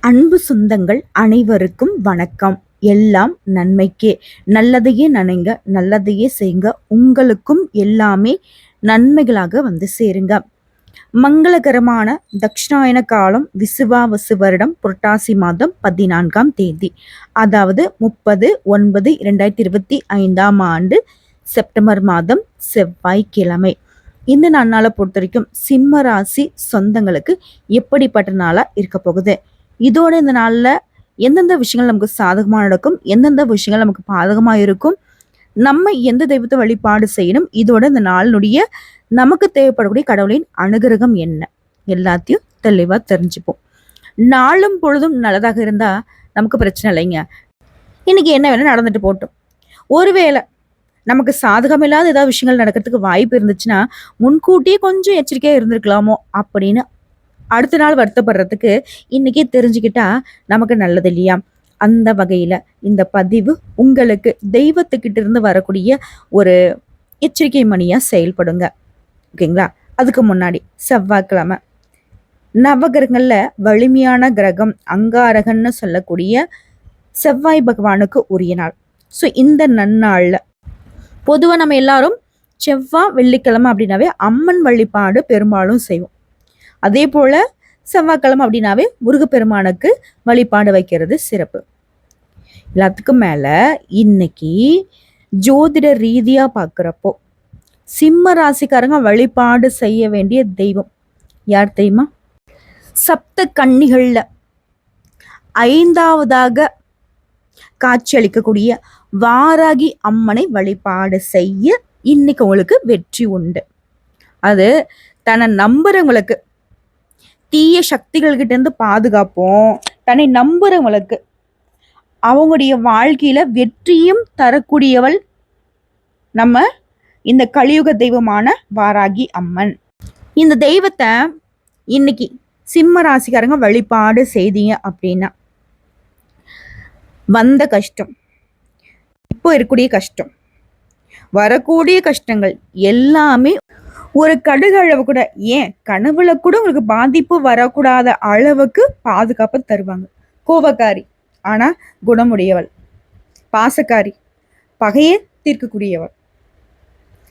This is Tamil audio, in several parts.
அன்பு சொந்தங்கள் அனைவருக்கும் வணக்கம். எல்லாம் நன்மைக்கே. நல்லதையே நினைங்க நல்லதையே செய்யுங்க உங்களுக்கும் எல்லாமே நன்மைகளாக வந்து சேருங்க. மங்களகரமான தக்ஷணாயன காலம் விசுவாவசு வருடம் புரட்டாசி மாதம் பதினான்காம் தேதி. அதாவது முப்பது ஒன்பது இரண்டாயிரத்தி இருபத்தி ஐந்தாம் ஆண்டு செப்டம்பர் மாதம் செவ்வாய்க்கிழமை. இந்த நன்னாளை பொறுத்த வரைக்கும் சிம்ம ராசி சொந்தங்களுக்கு எப்படிப்பட்ட நாளாக இருக்க போகுது? இதோட இந்த நாளில் எந்தெந்த விஷயங்கள் நமக்கு சாதகமாக நடக்கும்? எந்தெந்த விஷயங்கள் நமக்கு பாதகமாக இருக்கும்? நம்ம எந்த தெய்வத்தை வழிபாடு செய்யணும்? இதோட இந்த நாளினுடைய நமக்கு தேவைப்படக்கூடிய கடவுளின் அனுகிரகம் என்ன? எல்லாத்தையும் தெளிவாக தெரிஞ்சுப்போம். நாளும் பொழுதும் நல்லதாக இருந்தால் நமக்கு பிரச்சனை இல்லைங்க. இன்னைக்கு என்ன வேணும் நடந்துட்டு போட்டோம் ஒருவேளை நமக்கு சாதகமில்லாத ஏதாவது விஷயங்கள் நடக்கிறதுக்கு வாய்ப்பு இருந்துச்சுன்னா முன்கூட்டியே கொஞ்சம் எச்சரிக்கையாக இருந்திருக்கலாமோ அப்படின்னு அடுத்த நாள் வருத்தப்படுறதுக்கு இன்னைக்கே தெரிஞ்சுக்கிட்டா நமக்கு நல்லது இல்லையா? அந்த வகையில் இந்த பதிவு உங்களுக்கு தெய்வத்துக்கிட்ட இருந்து வரக்கூடிய ஒரு எச்சரிக்கை மணியாக செயல்படுங்க. ஓகேங்களா? அதுக்கு முன்னாடி செவ்வாய்க்கிழமை. நவகிரகங்களில் வலிமையான கிரகம் அங்காரகன்னு சொல்லக்கூடிய செவ்வாய் பகவானுக்கு உரிய நாள். ஸோ இந்த நன்னாளில் பொதுவாக நம்ம எல்லாரும் செவ்வாய் வெள்ளிக்கிழமை அப்படின்னாவே அம்மன் வழிபாடு பெரும்பாலும் செய்வோம். அதே போல் செவ்வாய்க்கிழமை அப்படின்னாவே முருகப்பெருமானுக்கு வழிபாடு வைக்கிறது சிறப்பு. எல்லாத்துக்கும் மேலே இன்னைக்கு ஜோதிட ரீதியாக பார்க்குறப்போ சிம்ம ராசிக்காரங்க வழிபாடு செய்ய வேண்டிய தெய்வம் யார் தெரியுமா? சப்த கன்னிகளில் ஐந்தாவதாக காட்சியளிக்கக்கூடிய வாராகி அம்மனை வழிபாடு செய்ய இன்னைக்கு உங்களுக்கு வெற்றி உண்டு. அது தன்னை நம்புறவங்களுக்கு தீய சக்திகள்கிட்ட இருந்து பாதுகாப்போம். தன்னை நம்புறவங்களுக்கு. அவங்களுடைய வாழ்க்கையில வெற்றியும் தரக்கூடியவள் நம்ம இந்த கலியுக தெய்வமான வாராகி அம்மன். இந்த தெய்வத்தை இன்னைக்கு சிம்ம ராசிக்காரங்க வழிபாடு செய்தீங்க அப்படின்னா வந்த கஷ்டம் இப்போ இருக்கக்கூடிய கஷ்டம் வரக்கூடிய கஷ்டங்கள் எல்லாமே ஒரு கடுகளவு கூட ஏன்? கனவுல கூட உங்களுக்கு பாதிப்பு வரக்கூடாத அளவுக்கு பாதுகாப்பு தருவாங்க. கோபக்காரி ஆனா குணமுடையவள். பாசக்காரி பகையே தீர்க்கக்கூடியவள்.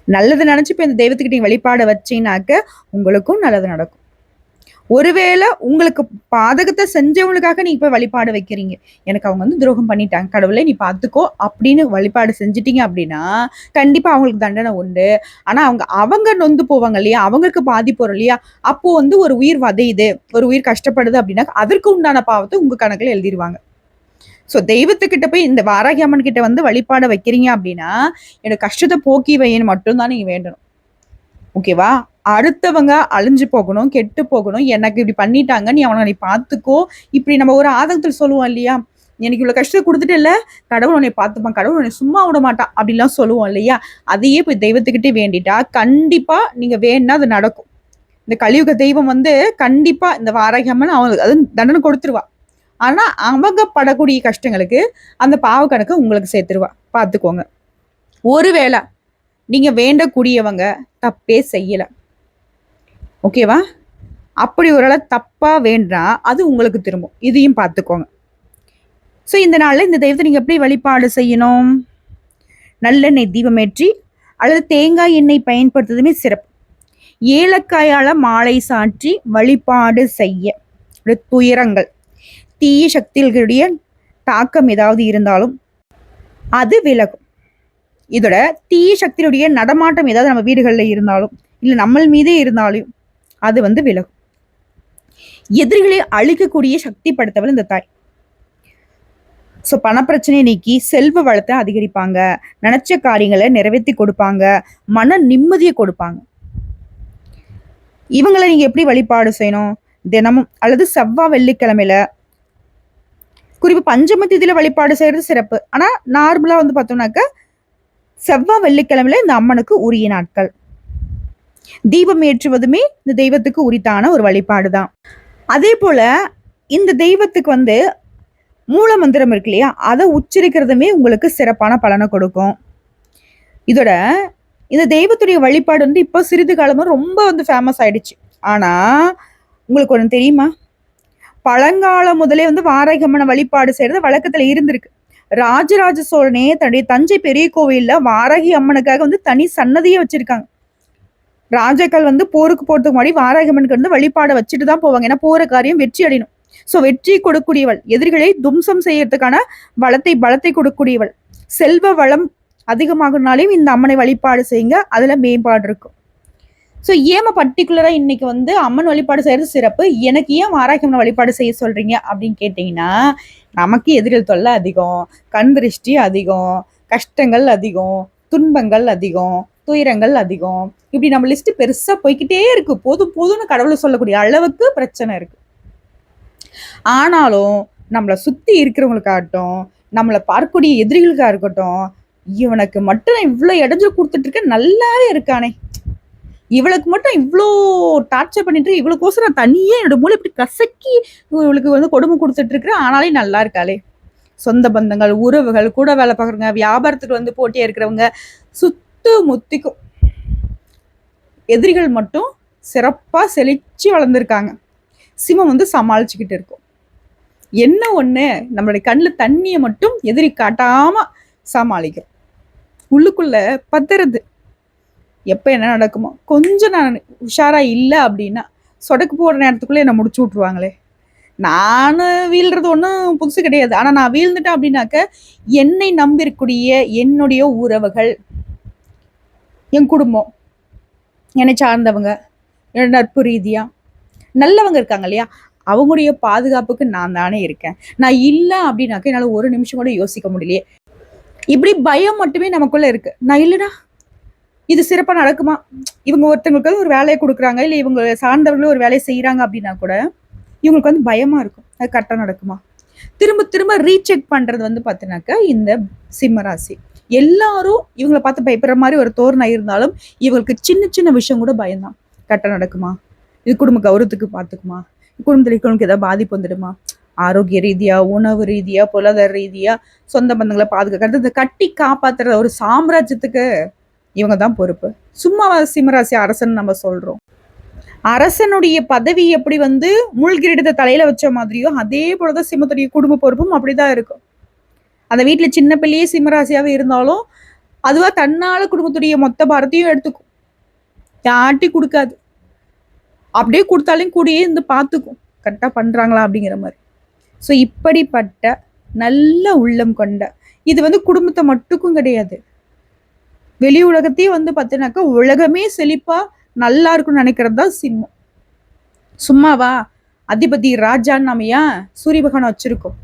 நல்லது நினைச்சு இப்போ இந்த தெய்வத்துக்கிட்ட வழிபாட வச்சீங்கன்னாக்க உங்களுக்கும் நல்லது நடக்கும். ஒருவேளை உங்களுக்கு பாதகத்தை செஞ்சவங்களுக்காக நீ இப்போ வழிபாடு வைக்கிறீங்க. எனக்கு அவங்க வந்து துரோகம் பண்ணிட்டாங்க. கடவுளை நீ பார்த்துக்கோ அப்படின்னு வழிபாடு செஞ்சிட்டீங்க அப்படின்னா கண்டிப்பாக அவங்களுக்கு தண்டனை உண்டு. ஆனால் அவங்க அவங்க நொந்து போவாங்க இல்லையா? அவங்களுக்கு பாதிப்பு வரும் இல்லையா? அப்போது வந்து ஒரு உயிர் வதையுது. ஒரு உயிர் கஷ்டப்படுது அப்படின்னா அதற்கு உண்டான பாவத்தை உங்கள் கணக்கில் எழுதிடுவாங்க ஸோ தெய்வத்துக்கிட்ட போய் இந்த வாராகி அம்மன் கிட்ட வந்து வழிபாட வைக்கிறீங்க அப்படின்னா எனக்கு கஷ்டத்தை போக்கி வையன்னு மட்டும்தான் நீங்கள் வேண்டணும். ஓகேவா? அடுத்தவங்க அழிஞ்சு போகணும் கெட்டு போகணும் எனக்கு இப்படி பண்ணிட்டாங்க நீ அவனை நீ பார்த்துக்கோ இப்படி நம்ம ஒரு ஆதங்கத்தில் சொல்லுவோம் இல்லையா? எனக்கு இவ்வளோ கஷ்டத்தை கொடுத்துட்டு இல்லை கடவுள் உன்னை பார்த்துப்பான் கடவுள் உன்னை சும்மா விட மாட்டான் அப்படிலாம் சொல்லுவோம் இல்லையா? அதையே போய் தெய்வத்துக்கிட்டே வேண்டிட்டா கண்டிப்பாக நீங்கள் வேணும்னா அது நடக்கும். இந்த கலியுக தெய்வம் வந்து கண்டிப்பாக இந்த வாராகி அவங்களுக்கு அது தண்டனை கொடுத்துருவா. ஆனால் அவங்க படக்கூடிய கஷ்டங்களுக்கு அந்த பாவ கணக்கு உங்களுக்கு சேர்த்துருவா. பார்த்துக்கோங்க. ஒருவேளை நீங்கள் வேண்டக்கூடியவங்க தப்பே செய்யலை. ஓகேவா? அப்படி ஒரு தப்பாக வேண்டா அது உங்களுக்கு திரும்பும். இதையும் பார்த்துக்கோங்க. ஸோ இந்த நாளில் இந்த தெய்வத்தை நீங்கள் எப்படி வழிபாடு செய்யணும்? நல்லெண்ணெய் தீபமேற்றி அல்லது தேங்காய் எண்ணெய் பயன்படுத்துறதுமே சிறப்பு. ஏலக்காயால் மாலை சாற்றி வழிபாடு செய்ய. துயரங்கள். தீய சக்திகளுடைய தாக்கம் ஏதாவது இருந்தாலும் அது விலகும். இதோட தீய சக்தியுடைய நடமாட்டம் ஏதாவது நம்ம வீடுகளில் இருந்தாலும் இல்லை நம்ம மீதே இருந்தாலும் அது வந்து விலகும். எதிரிகளை அழிக்கக்கூடிய சக்தி படுத்தவள் இந்த தாய். ஸோ பணப்பிரச்சனையை நீக்கி செல்வ வளத்தை அதிகரிப்பாங்க. நினைச்ச காரியங்களை நிறைவேற்றி கொடுப்பாங்க. மன நிம்மதியை கொடுப்பாங்க. இவங்களை நீங்க எப்படி வழிபாடு செய்யணும்? தினமும் அல்லது செவ்வாய் வெள்ளிக்கிழமையில? குறிப்பு பஞ்சம திதியில வழிபாடு செய்யறது சிறப்பு. ஆனா நார்மலா வந்து பார்த்தோம்னாக்க செவ்வாய் வெள்ளிக்கிழமையில இந்த அம்மனுக்கு உரிய நாட்கள். தீபம் ஏற்றுவதுமே இந்த தெய்வத்துக்கு உரித்தான ஒரு வழிபாடு தான் அதே போல இந்த தெய்வத்துக்கு வந்து மூல மந்திரம் இருக்கு இல்லையா? அதை உச்சரிக்கிறதுமே உங்களுக்கு சிறப்பான பலனை கொடுக்கும். இதோட இந்த தெய்வத்துடைய வழிபாடு வந்து இப்போ சிறிது காலமாக ரொம்ப வந்து ஃபேமஸ் ஆயிடுச்சு. ஆனா உங்களுக்கு ஒன்று தெரியுமா? பழங்காலம் முதலே வந்து வாராகி வழிபாடு செய்யறது வழக்கத்துல இருந்திருக்கு. ராஜராஜ சோழனே தன்னுடைய தஞ்சை பெரிய கோவில்ல வாராகி அம்மனுக்காக வந்து தனி சன்னதியே வச்சிருக்காங்க. ராஜாக்கள் வந்து போருக்கு போறதுக்கு முன்னாடி வாராகி அம்மனுக்கு வந்து வழிபாடை வச்சுட்டு தான் போவாங்க. ஏன்னா போற காரியம் வெற்றி அடையணும். ஸோ வெற்றி கொடுக்கக்கூடியவள். எதிரிகளை தும்சம் செய்யறதுக்கான வளத்தை பலத்தை கொடுக்கக்கூடியவள். செல்வ வளம் அதிகமாகனாலையும் இந்த அம்மனை வழிபாடு செய்யுங்க. அதுல மேம்பாடு இருக்கும். ஸோ ஏமா பர்டிகுலரா இன்னைக்கு வந்து அம்மன் வழிபாடு செய்யறது சிறப்பு? எனக்கு ஏன் வாராகி அம்மன் வழிபாடு செய்ய சொல்றீங்க அப்படின்னு கேட்டீங்கன்னா நமக்கு எதிரில் தொல்லை அதிகம் கண் திருஷ்டி அதிகம் கஷ்டங்கள் அதிகம் துன்பங்கள் அதிகம் துயரங்கள் அதிகம். இப்படி நம்ம லிஸ்ட் பெருசா போய்க்கிட்டே இருக்கு. போதும் போதும்னு கடவுளை சொல்லக்கூடிய அளவுக்கு பிரச்சனை இருக்கு. ஆனாலும் நம்மளை சுத்தி இருக்கிறவங்களுக்காகட்டும் நம்மளை பார்க்கக்கூடிய எதிரிகளுக்காக இருக்கட்டும் இவனுக்கு மட்டும் நான் இவ்வளோ இடைஞ்சல் கொடுத்துட்ருக்கேன் நல்லாவே இருக்கானே. இவளுக்கு மட்டும் இவ்வளோ டார்ச்சர் பண்ணிட்டு இவளுக்கோசரம் நான் தனியே என்னோட மூளை இப்படி கசக்கி இவளுக்கு வந்து கொடுமை கொடுத்துட்டு இருக்கிறேன். ஆனாலே நல்லா இருக்காளே. சொந்த பந்தங்கள் உறவுகள் கூட வேலை பார்க்குறவங்க வியாபாரத்துக்கு வந்து போட்டியாக இருக்கிறவங்க சுத்து முத்திக்கும். எதிரிகள் மட்டும் சிறப்பாக செழிச்சு வளர்ந்துருக்காங்க. சிமம் வந்து சமாளிச்சுக்கிட்டு இருக்கும். என்ன ஒன்று நம்மளுடைய கண்ணில் தண்ணியை மட்டும் எதிரி காட்டாமல் சமாளிக்கும். உள்ளுக்குள்ளே பத்துறது எப்போ என்ன நடக்குமோ. கொஞ்சம் நான் உஷாராக இல்லை அப்படின்னா சொடக்கு போடுற நேரத்துக்குள்ளே என்னை முடிச்சு விட்ருவாங்களே நான் வீழ்றது ஒன்றும் புதுசு கிடையாது. ஆனால் நான் வீழ்ந்துட்டேன் அப்படின்னாக்க என்னை நம்பிருக்கூடிய என்னுடைய உறவுகள் என் குடும்பம் என்னை சார்ந்தவங்க என்னோட நட்பு ரீதியாக நல்லவங்க இருக்காங்க இல்லையா? அவங்களுடைய பாதுகாப்புக்கு நான் தானே இருக்கேன். நான் இல்லை அப்படின்னாக்க என்னால் ஒரு நிமிஷம் கூட யோசிக்க முடியலையே. இப்படி பயம் மட்டுமே நமக்குள்ளே இருக்குது நான் இல்லைடா இது சிறப்பாக நடக்குமா? இவங்க ஒருத்தவங்களுக்கு ஒரு வேலையை கொடுக்குறாங்க இல்லை இவங்க சார்ந்தவர்களும் ஒரு வேலையை செய்கிறாங்க அப்படின்னா கூட இவங்களுக்கு வந்து பயமாக இருக்கும். அது கரெக்டாக நடக்குமா? திரும்ப திரும்ப ரீசெக் பண்ணுறது வந்து பார்த்தீங்கன்னாக்கா இந்த சிம்மராசி எல்லாரும் இவங்களை பார்த்து பயப்படுற மாதிரி ஒரு தோரணை இருந்தாலும் இவங்களுக்கு சின்ன சின்ன விஷயம் கூட பயம்தான். கரெக்டாக நடக்குமா? இது குடும்ப கௌரவத்துக்கு பார்த்துக்குமா குடும்பத்தில் இருக்கவங்களுக்கு ஏதாவது பாதிப்பு வந்துடுமா? ஆரோக்கிய ரீதியாக உணவு ரீதியாக பொருளாதார ரீதியாக சொந்த பந்தங்களை பாதுகாக்கிறது இந்த கட்டி காப்பாற்றுற ஒரு சாம்ராஜ்யத்துக்கு இவங்க தான் பொறுப்பு. சும்மா சிம்மராசி அரசன் நம்ம சொல்றோம். அரசனுடைய பதவி எப்படி வந்து மூழ்கிரிடத்தை தலையில வச்ச மாதிரியோ அதே போலதான் சிம்மத்துடைய குடும்ப பொறுப்பும் அப்படிதான் இருக்கும். அந்த வீட்டுல சின்ன பிள்ளையே சிம்மராசியாவே இருந்தாலும் அதுவா தன்னால குடும்பத்துடைய மொத்த பாரத்தையும் எடுத்துக்கும். யாட்டி கொடுக்காது. அப்படியே கொடுத்தாலும் கூடயே இருந்து பார்த்துக்கும் கரெக்டா பண்றாங்களா அப்படிங்கிற மாதிரி. ஸோ இப்படிப்பட்ட நல்ல உள்ளம் கொண்ட இது வந்து குடும்பத்தை மட்டுக்கும் கிடையாது. வெளி உலகத்தையும் வந்து பார்த்தீங்கன்னாக்கா உலகமே செழிப்பாக நல்லா இருக்கும்னு நினைக்கிறது தான் சிம்மம். சும்மாவா? அதிபதி ராஜான்னு நம்ம ஏன் சூரிய பகவான் வச்சுருக்கோம்?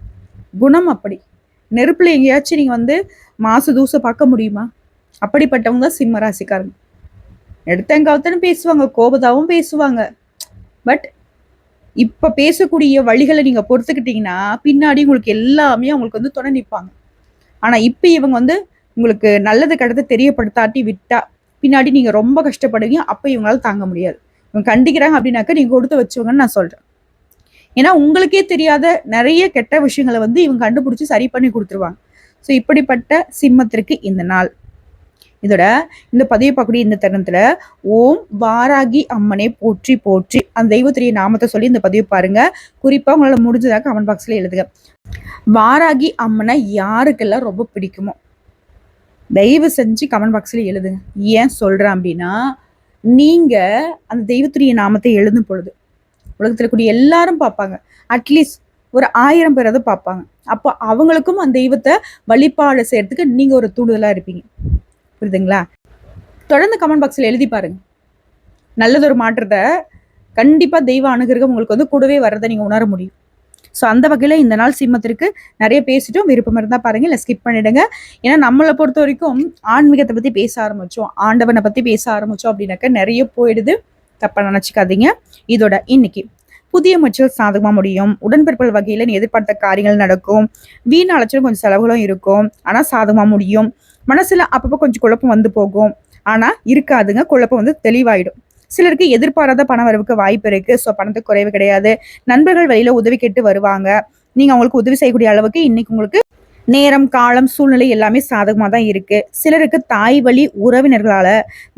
குணம் அப்படி. நெருப்பில் எங்கேயாச்சும் நீங்கள் வந்து மாசு தூசை பார்க்க முடியுமா? அப்படிப்பட்டவங்க தான் சிம்ம ராசிக்காரங்க. எடுத்தங்காவத்தனும் பேசுவாங்க கோபதாவும் பேசுவாங்க. பட் இப்போ பேசக்கூடிய வழிகளை நீங்கள் பொறுத்துக்கிட்டிங்கன்னா பின்னாடி உங்களுக்கு எல்லாமே அவங்களுக்கு வந்து துணை நிற்பாங்க ஆனால் இப்போ இவங்க வந்து உங்களுக்கு நல்லது கெட்டது தெரியப்படுத்தாட்டி விட்டா பின்னாடி நீங்க ரொம்ப கஷ்டப்படுவீங்க அப்ப இவங்களால தாங்க முடியாது. இவங்க கண்டிக்கிறாங்க அப்படின்னாக்கா நீங்க கொடுத்து வச்சுவங்கன்னு நான் சொல்றேன். ஏன்னா உங்களுக்கே தெரியாத நிறைய கெட்ட விஷயங்களை வந்து இவங்க கண்டுபிடிச்சி சரி பண்ணி கொடுத்துருவாங்க. ஸோ இப்படிப்பட்ட சிம்மத்திற்கு இந்த நாள். இதோட இந்த பதிவு பார்க்கக்கூடிய இந்த தருணத்துல ஓம் வாராகி அம்மனை போற்றி போற்றி அந்த தெய்வத்துடைய நாமத்தை சொல்லி இந்த பதிவு பாருங்க. குறிப்பா உங்களால முடிஞ்சதாக கமெண்ட் பாக்ஸ்ல எழுதுங்க. வாராகி அம்மனை யாருக்கெல்லாம் ரொம்ப பிடிக்குமோ? தயவு செஞ்சு கமெண்ட் பாக்ஸில் எழுதுங்க. ஏன் சொல்கிறேன் அப்படின்னா நீங்கள் அந்த தெய்வத்துடைய நாமத்தை எழுதும் பொழுது உலகத்தில் கூடிய எல்லாரும் பார்ப்பாங்க. அட்லீஸ்ட் ஒரு ஆயிரம் பேராவது பார்ப்பாங்க. அப்போ அவங்களுக்கும் அந்த தெய்வத்தை வழிபாடு செய்யறதுக்கு நீங்கள் ஒரு தூண்டுதலாக இருப்பீங்க. புரியுதுங்களா? தொடர்ந்து கமெண்ட் பாக்ஸில் எழுதி பாருங்க. நல்லதொரு மாற்றத்தை கண்டிப்பாக தெய்வ அனுகிரகம் உங்களுக்கு வந்து கூடவே வர்றதை நீங்கள் உணர முடியும். ஸோ அந்த வகையில் இந்த நாள் சிம்மத்திற்கு நிறைய பேசிட்டோம். விருப்பம் இருந்தால் பாருங்க இல்லை ஸ்கிப் பண்ணிடுங்க. ஏன்னா நம்மளை பொறுத்த வரைக்கும் ஆன்மீகத்தை பற்றி பேச ஆரம்பித்தோம் ஆண்டவனை பற்றி பேச ஆரம்பித்தோம் அப்படின்னாக்க நிறைய போயிடுது. தப்பாக நினச்சிக்காதீங்க. இதோட இன்னைக்கு புதிய முயற்சிகள் சாதகமாக முடியும். உடன்பிறப்புகள் வகையில் நீ எதிர்பார்த்த காரியங்கள் நடக்கும். வீண் அலைச்சலும் கொஞ்சம் செலவுகளும் இருக்கும். ஆனால் சாதகமாக முடியும். மனசில் அப்பப்போ கொஞ்சம் குழப்பம் வந்து போகும். ஆனால் இருக்காதுங்க. குழப்பம் வந்து தெளிவாயிடும். சிலருக்கு எதிர்பாராத பண வரவுக்கு வாய்ப்பு இருக்கு. ஸோ பணத்துக்கு குறைவு கிடையாது. நண்பர்கள் வழியில உதவி கேட்டு வருவாங்க. நீங்க அவங்களுக்கு உதவி செய்யக்கூடிய அளவுக்கு இன்னைக்கு உங்களுக்கு நேரம் காலம் சூழ்நிலை எல்லாமே சாதகமாக தான் இருக்கு. சிலருக்கு தாய் வழி உறவினர்களால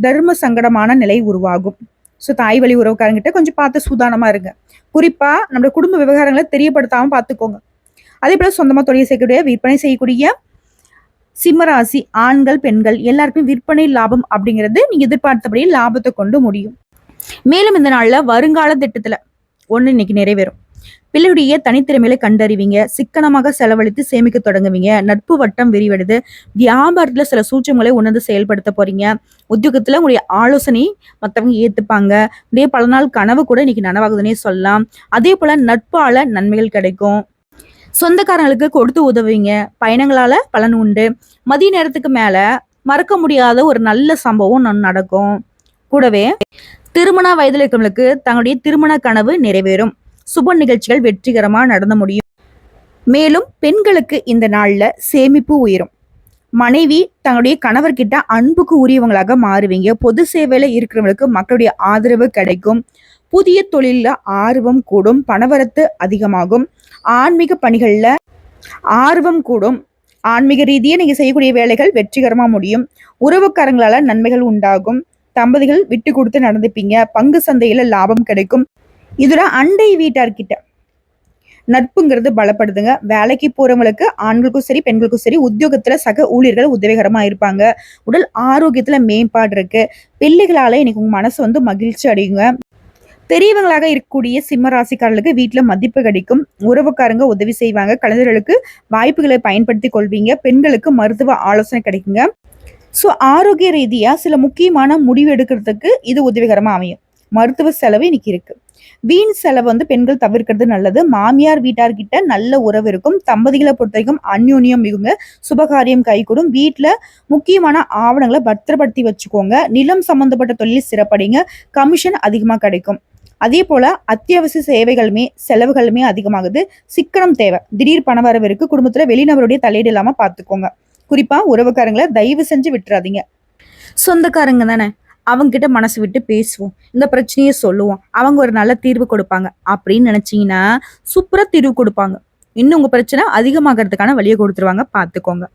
தர்ம சங்கடமான நிலை உருவாகும். ஸோ தாய் வழி உறவுக்காரங்கிட்ட கொஞ்சம் பார்த்து சூதானமாக இருங்க. குறிப்பாக நம்மளோட குடும்ப விவகாரங்களை தெரியப்படுத்தாமல் பார்த்துக்கோங்க. அதே போல் சொந்தமாக தொழில் செய்யக்கூடிய விற்பனை செய்யக்கூடிய சிம்மராசி ஆண்கள் பெண்கள் எல்லாருக்கும் விற்பனை லாபம் அப்படிங்கிறது நீங்க எதிர்பார்த்தபடி லாபத்தை கொண்டு முடியும். மேலும் இந்த நாள்ல வருங்கால திட்டத்துல ஒன்று இன்னைக்கு நிறைவேறும். பிள்ளையுடைய தனித்திறமையில கண்டறிவீங்க சிக்கனமாக செலவழித்து சேமிக்க தொடங்குவீங்க நட்பு வட்டம் விரிவடைது வியாபாரத்துல சில சூட்சங்களை உணர்ந்து செயல்படுத்த போறீங்க. உத்தியோகத்துல உங்களுடைய ஆலோசனை மற்றவங்க ஏத்துப்பாங்க. உடைய பல நாள் கனவு கூட இன்னைக்கு நனவாகுதுன்னே சொல்லலாம். அதே போல நட்பால நன்மைகள் கிடைக்கும். சொந்தக்காரங்களுக்கு கொடுத்து உதவுவீங்க. பயணங்களால பலன் உண்டு. மதிய நேரத்துக்கு மேல மறக்க முடியாத ஒரு நல்ல சம்பவம் நடக்கும். கூடவே திருமண வயதில் இருக்கிறவங்களுக்கு தங்களுடைய திருமண கனவு நிறைவேறும். சுப நிகழ்ச்சிகள் வெற்றிகரமா நடந்து முடியும். மேலும் பெண்களுக்கு இந்த நாள்ல சேமிப்பு உயரும். மனைவி தங்களுடைய கணவர்கிட்ட அன்புக்கு உரியவங்களாக மாறுவீங்க. பொது சேவையில இருக்கிறவங்களுக்கு மக்களுடைய ஆதரவு கிடைக்கும். புதிய தொழிலில் ஆர்வம் கூடும். பணவரத்து அதிகமாகும். ஆன்மீக பணிகளில் ஆர்வம் கூடும். ஆன்மீக ரீதியாக நீங்கள் செய்யக்கூடிய வேலைகள் வெற்றிகரமாக முடியும். உறவுக்காரங்களால் நன்மைகள் உண்டாகும். தம்பதிகள் விட்டு கொடுத்து நடந்துப்பீங்க. பங்கு சந்தையில் லாபம் கிடைக்கும். இதில் அண்டை வீட்டார்கிட்ட நட்புங்கிறது பலப்படுதுங்க. வேலைக்கு போகிறவங்களுக்கு ஆண்களுக்கும் சரி பெண்களுக்கும் சரி உத்தியோகத்தில் சக ஊழியர்கள் உதவிகரமாக இருப்பாங்க. உடல் ஆரோக்கியத்தில் மேம்பாடு இருக்குது பிள்ளைகளால் இன்னைக்கு உங்கள் மனசு வந்து மகிழ்ச்சி அடையுங்க. பெரியவங்களாக இருக்கக்கூடிய சிம்ம ராசிக்காரர்களுக்கு வீட்டில் மதிப்பு கிடைக்கும். உறவுக்காரங்க உதவி செய்வாங்க. கலைஞர்களுக்கு வாய்ப்புகளை பயன்படுத்தி கொள்வீங்க. பெண்களுக்கு மருத்துவ ஆலோசனை கிடைக்குங்க. ஸோ ஆரோக்கிய ரீதியாக சில முக்கியமான முடிவு எடுக்கிறதுக்கு இது உதவிகரமாக அமையும். மருத்துவ செலவு இன்னைக்கு இருக்கு. வீண் செலவு வந்து பெண்கள் தவிர்க்கிறது நல்லது. மாமியார் வீட்டார்கிட்ட நல்ல உறவு இருக்கும். தம்பதிகளை பொறுத்த வரைக்கும் அந்யூன்யம் மிகுங்க. சுபகாரியம் கைகூடும். வீட்டில் முக்கியமான ஆவணங்களை பத்திரப்படுத்தி வச்சுக்கோங்க. நிலம் சம்பந்தப்பட்ட தொழில் சிறப்படைங்க. கமிஷன் அதிகமாக கிடைக்கும். அதே போல அத்தியாவசிய சேவைகளுமே செலவுகளுமே அதிகமாகுது. சிக்கனம் தேவை. திடீர் பணவரவு இருக்கு. குடும்பத்துல வெளிநபருடைய தலையீடு இல்லாம பாத்துக்கோங்க. குறிப்பா உறவுக்காரங்களை தயவு செஞ்சு விட்டுறாதீங்க. சொந்தக்காரங்க தானே? அவங்ககிட்ட மனசு விட்டு பேசுவோம். இந்த பிரச்சனையை சொல்லுவோம். அவங்க ஒரு நல்ல தீர்வு கொடுப்பாங்க. அப்படின்னு நினைச்சீங்கன்னா சூப்பராக தீர்வு கொடுப்பாங்க. இன்னும் உங்கள் பிரச்சனை அதிகமாகிறதுக்கான வழியை கொடுத்துருவாங்க. பார்த்துக்கோங்க.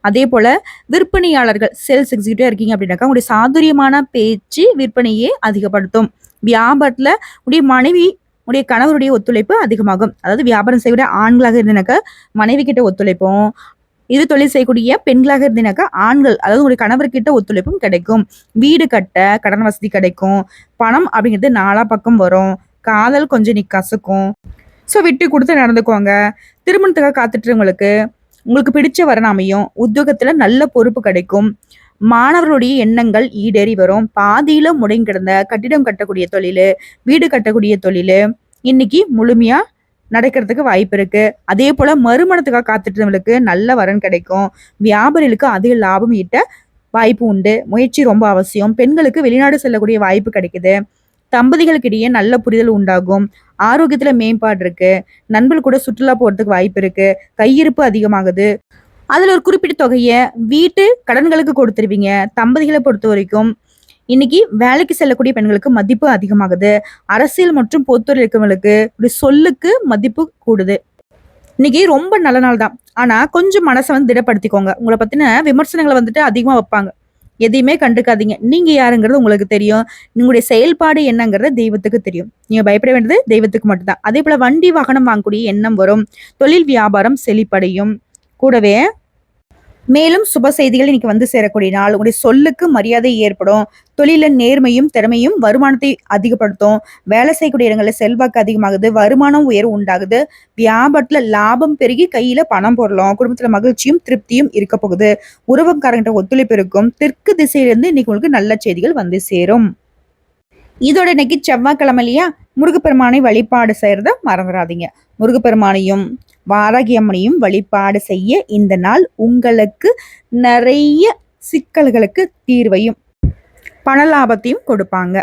அதே போல விற்பனையாளர்கள் சேல்ஸ் எக்ஸிக்யூட்டிவா இருக்கீங்க அப்படின்னாக்கா உங்களுடைய சாதுரியமான பேச்சு விற்பனையே அதிகப்படுத்தும். வியாபாரத்தில் உடைய மனைவி உடைய கணவருடைய ஒத்துழைப்பு அதிகமாகும். அதாவது வியாபாரம் செய்யக்கூடிய ஆண்களாக இருந்தனாக்கா மனைவி கிட்ட ஒத்துழைப்போம். இது தொழில் செய்யக்கூடிய பெண்களாக இருந்தனாக்கா ஆண்கள் அதாவது உங்களுடைய கணவர்கிட்ட ஒத்துழைப்பும் கிடைக்கும். வீடு கட்ட கடன் வசதி கிடைக்கும். பணம் அப்படிங்கிறது நாலா பக்கம் வரும். காதல் கொஞ்சம் நீ கசக்கும். ஸோ விட்டு கொடுத்து நடந்துக்கோங்க. திருமணத்துக்காக காத்துட்டுறவங்களுக்கு உங்களுக்கு பிடிச்ச வரன் அமையும். நல்ல பொறுப்பு கிடைக்கும். மாணவர்களுடைய எண்ணங்கள் ஈடேறி வரும். பாதியில் முடங்கி கிடந்த கட்டிடம் கட்டக்கூடிய தொழில் வீடு கட்டக்கூடிய தொழில் இன்னைக்கு முழுமையாக நடக்கிறதுக்கு வாய்ப்பு இருக்கு. அதே போல மறுமணத்துக்காக காத்துட்டவங்களுக்கு நல்ல வரன் கிடைக்கும். வியாபாரிகளுக்கு அதிக லாபம் ஈட்ட வாய்ப்பு உண்டு. முயற்சி ரொம்ப அவசியம். பெண்களுக்கு வெளிநாடு செல்லக்கூடிய வாய்ப்பு கிடைக்குது. தம்பதிகளுக்கு இடையே நல்ல புரிதல் உண்டாகும். ஆரோக்கியத்துல மேம்பாடு இருக்கு. நண்பர்கள் கூட சுற்றுலா போறதுக்கு வாய்ப்பு இருக்கு. கையிருப்பு அதிகமாகுது. அதுல ஒரு குறிப்பிட்ட தொகையை வீட்டு கடன்களுக்கு கொடுத்துருவீங்க. தம்பதிகளை பொறுத்த வரைக்கும் இன்னைக்கு வேலைக்கு செல்லக்கூடிய பெண்களுக்கு மதிப்பு அதிகமாகுது. அரசியல் மற்றும் பொதுத்துறை இருக்கவங்களுக்கு ஒரு சொல்லுக்கு மதிப்பு கூடுது. இன்னைக்கு ரொம்ப நல்ல நாள் தான். ஆனா கொஞ்சம் மனசை வந்து திடப்படுத்திக்கோங்க. உங்களை பத்தின விமர்சனங்களை வந்துட்டு அதிகமா வைப்பாங்க. எதையுமே கண்டுக்காதீங்க. நீங்க யாருங்கிறது உங்களுக்கு தெரியும். உங்களுடைய செயல்பாடு என்னங்கிறது தெய்வத்துக்கு தெரியும். நீங்க பயப்பட வேண்டியது தெய்வத்துக்கு மட்டும்தான். அதே போல வண்டி வாகனம் வாங்கக்கூடிய எண்ணம் வரும். தொழில் வியாபாரம் செழிப்படையும். கூடவே மேலும் சுப செய்திகள் இன்னைக்கு வந்து சேரக்கூடிய நாள். உங்களுடைய சொல்லுக்கு மரியாதை ஏற்படும். தொழில நேர்மையும் திறமையும் வருமானத்தை அதிகப்படுத்தும். வேலை செய்யக்கூடிய இடங்களில் செல்வாக்கு அதிகமாகுது. வருமானம் உயர்வு உண்டாகுது. வியாபாரத்துல லாபம் பெருகி கையில பணம் போடலாம். குடும்பத்துல மகிழ்ச்சியும் திருப்தியும் இருக்க போகுது. உறவுக்காரங்கிட்ட ஒத்துழைப்பு இருக்கும். தெற்கு திசையிலிருந்து இன்னைக்கு உங்களுக்கு நல்ல செய்திகள் வந்து சேரும். இதோட இன்னைக்கு செவ்வாய்க்கிழமை இல்லையா? முருகப்பெருமானை வழிபாடு செய்யறத மறந்துடாதீங்க. முருகப்பெருமானையும் வாரகியம்மனையும் வழிபாடு செய்ய இந்த நாள் உங்களுக்கு நிறைய சிக்கல்களுக்கு தீர்வையும் பண லாபத்தையும் கொடுப்பாங்க.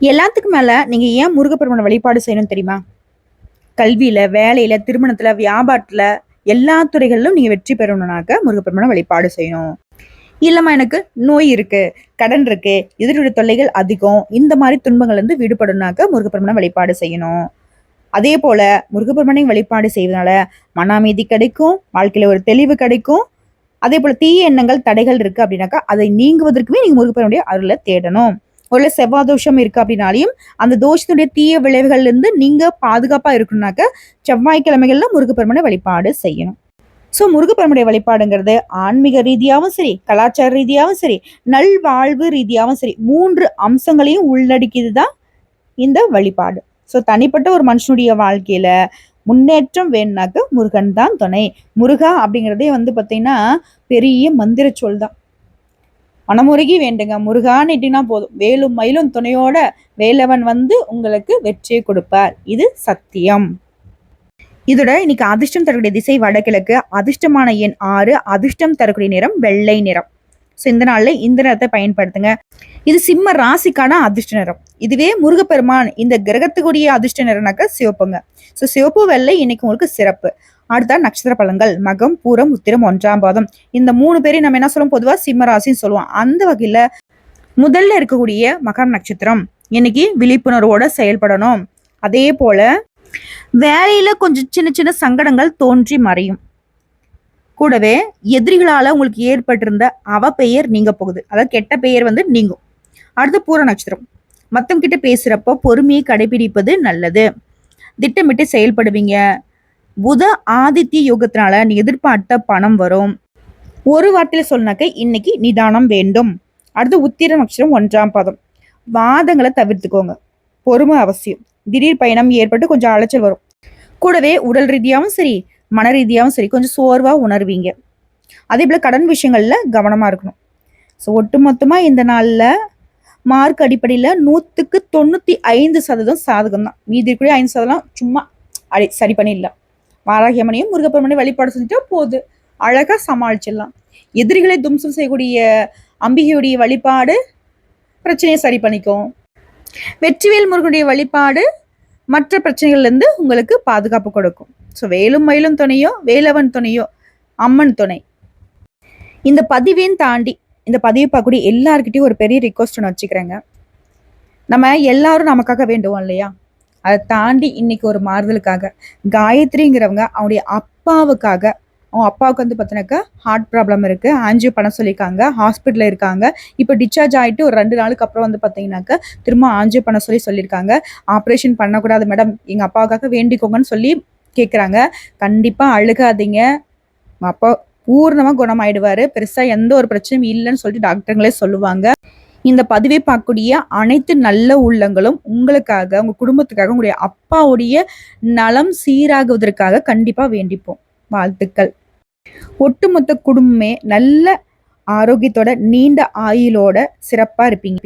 எல்லாத்துக்கும் மேலே நீங்கள் ஏன் முருகப்பெருமனை வழிபாடு செய்யணும் தெரியுமா? கல்வியில் வேலையில் திருமணத்தில் வியாபாரத்தில் எல்லா துறைகளிலும் நீங்கள் வெற்றி பெறணும்னாக்க முருகப்பெருமனை வழிபாடு செய்யணும். இல்லைம்மா எனக்கு நோய் இருக்குது கடன் இருக்குது எதிரோட தொல்லைகள் அதிகம் இந்த மாதிரி துன்பங்கள் வந்து விடுபடணும்னாக்க முருகப்பெருமனை வழிபாடு செய்யணும். அதே போல முருகப்பெருமனையும் வழிபாடு செய்வதனால மன அமைதி கிடைக்கும் வாழ்க்கையில ஒரு தெளிவு கிடைக்கும். அதே போல தீய எண்ணங்கள் தடைகள் இருக்கு அப்படின்னாக்கா அதை நீங்குவதற்குமே நீங்க முருகப்பெருமனுடைய அருளை தேடணும். ஒரு செவ்வாய் தோஷம் இருக்கு அப்படின்னாலையும் அந்த தோஷத்துடைய தீய விளைவுகள்ல இருந்து நீங்க பாதுகாப்பா இருக்கணும்னாக்க செவ்வாய்க்கிழமைகள்ல முருகப்பெருமனை வழிபாடு செய்யணும். ஸோ முருகப்பெருமனுடைய வழிபாடுங்கிறது ஆன்மீக ரீதியாகவும் சரி கலாச்சார ரீதியாகவும் சரி நல்வாழ்வு ரீதியாகவும் சரி மூன்று அம்சங்களையும் உள்ளடக்கியது தான் இந்த வழிபாடு. ஸோ தனிப்பட்ட ஒரு மனுஷனுடைய வாழ்க்கையில் முன்னேற்றம் வேணுனாக்க முருகன் தான் துணை. முருகா அப்படிங்கிறதே வந்து பார்த்தீங்கன்னா பெரிய மந்திர சொல் தான். மனமுருகி வேண்டுங்க. முருகான்னுட்டினா போதும். வேலும் மயிலும் துணையோட வேலவன் வந்து உங்களுக்கு வெற்றியை கொடுப்பார். இது சத்தியம். இதோட இன்னைக்கு அதிர்ஷ்டம் தரக்கூடிய திசை வடகிழக்கு. அதிர்ஷ்டமான எண் ஆறு. அதிர்ஷ்டம் தரக்கூடிய நிறம் வெள்ளை நிறம். ஸோ இந்த நாளில் இந்த நிறத்தை பயன்படுத்துங்க. இது சிம்ம ராசிக்கான அதிர்ஷ்ட நிறம். இதுவே முருகப்பெருமான் இந்த கிரகத்துக்குரிய அதிர்ஷ்ட நிறம்னாக்க சிவப்புங்க. ஸோ சிவப்பு வெள்ளை இன்னைக்கு உங்களுக்கு சிறப்பு. அடுத்த நட்சத்திர பலன்கள். மகம் பூரம் உத்திரம் ஒன்றாம் பாதம். இந்த மூணு பேரையும் நம்ம என்ன சொல்லுவோம் பொதுவாக சிம்ம ராசின்னு சொல்லுவோம். அந்த வகையில் முதல்ல இருக்கக்கூடிய மகம் நட்சத்திரம் இன்னைக்கு விழிப்புணர்வோட செயல்படணும். அதே போல வேலையில கொஞ்சம் சின்ன சின்ன சங்கடங்கள் தோன்றி மறையும். கூடவே எதிரிகளால உங்களுக்கு ஏற்பட்டிருந்த அவ பெயர் நீங்க போகுது. அதாவது கெட்ட பெயர் வந்து நீங்கும். அடுத்து பூர நட்சத்திரம். மற்றவங்க கிட்ட பேசுறப்போ பொறுமையை கடைபிடிப்பது நல்லது. திட்டமிட்டு செயல்படுவீங்க. புத ஆதித்ய யோகத்தினால நீ எதிர்பார்த்த பணம் வரும். ஒரு வார்த்தையில சொன்னாக்க இன்னைக்கு நிதானம் வேண்டும். அடுத்து உத்திர நட்சத்திரம் ஒன்றாம் பாதம். வாதங்களை தவிர்த்துக்கோங்க. பொறுமை அவசியம். திடீர் பயணம் ஏற்பட்டு கொஞ்சம் அலைச்சல் வரும். கூடவே உடல் ரீதியாகவும் சரி மன ரீதியாகவும் சரி கொஞ்சம் சோர்வாக உணர்வீங்க. அதே போல் கடன் விஷயங்களில் கவனமாக இருக்கணும். ஸோ ஒட்டுமொத்தமாக இந்த நாளில் மார்க் அடிப்படையில் நூற்றுக்கு தொண்ணூற்றி ஐந்து சதவீதம் சாதகம் தான். மீதி இருக்கக்கூடிய ஐந்து சதவீதம் சும்மா அடி சரி பண்ணிடலாம். வாராகியமனையும் முருகப்பெருமனையும் வழிபாடு செஞ்சுட்டா போகுது அழகாக சமாளிச்சிடலாம். எதிரிகளை தும்சம் செய்யக்கூடிய அம்பிகையுடைய வழிபாடு பிரச்சனையை சரி பண்ணிக்கும். வெற்றிவேல் முருகனுடைய வழிபாடு மற்ற பிரச்சனைகள்லேருந்து உங்களுக்கு பாதுகாப்பு கொடுக்கும். ஸோ வேலும் மயிலும் துணையோ வேலவன் துணையோ அம்மன் துணை. இந்த பதிவையும் தாண்டி இந்த பதிவு பார்க்கக்கூடிய எல்லாருக்கிட்டையும் ஒரு பெரிய ரிக்வஸ்ட் ஒன்று வச்சுக்கிறேங்க. நம்ம எல்லாரும் நமக்காக வேண்டுவோம் இல்லையா? அதை தாண்டி இன்னைக்கு ஒரு மாறுதலுக்காக காயத்ரிங்கிறவங்க அவனுடைய அப்பாவுக்காக அவங்க அப்பாவுக்கு வந்து பார்த்தினாக்கா ஹார்ட் ப்ராப்ளம் இருக்குது ஆன்ஜியோ பண்ண சொல்லியிருக்காங்க. ஹாஸ்பிட்டலில் இருக்காங்க. இப்போ டிஸ்சார்ஜ் ஆகிட்டு ஒரு ரெண்டு நாளுக்கு அப்புறம் வந்து பார்த்தீங்கன்னாக்கா திரும்ப ஆன்ஜியோ பண்ண சொல்லி சொல்லியிருக்காங்க. ஆப்ரேஷன் பண்ணக்கூடாது மேடம் எங்கள் அப்பாவுக்காக வேண்டிக்கோங்கன்னு சொல்லி கேட்குறாங்க கண்டிப்பாக அழுகாதீங்க. அப்பா பூர்ணமாக குணமாயிடுவார். பெருசாக எந்த ஒரு பிரச்சனையும் இல்லைன்னு சொல்லிட்டு டாக்டருங்களே சொல்லுவாங்க. இந்த பதிவை பார்க்கக்கூடிய அனைத்து நல்ல உள்ளங்களும் உங்களுக்காக உங்கள் குடும்பத்துக்காக உங்களுடைய அப்பாவுடைய நலம் சீராகுவதற்காக கண்டிப்பாக வேண்டிப்போம். வாழ்த்துக்கள். ஒட்டுமொத்த குடும்பமே நல்ல ஆரோக்கியத்தோட நீண்ட ஆயுளோட சிறப்பாக இருப்பீங்க.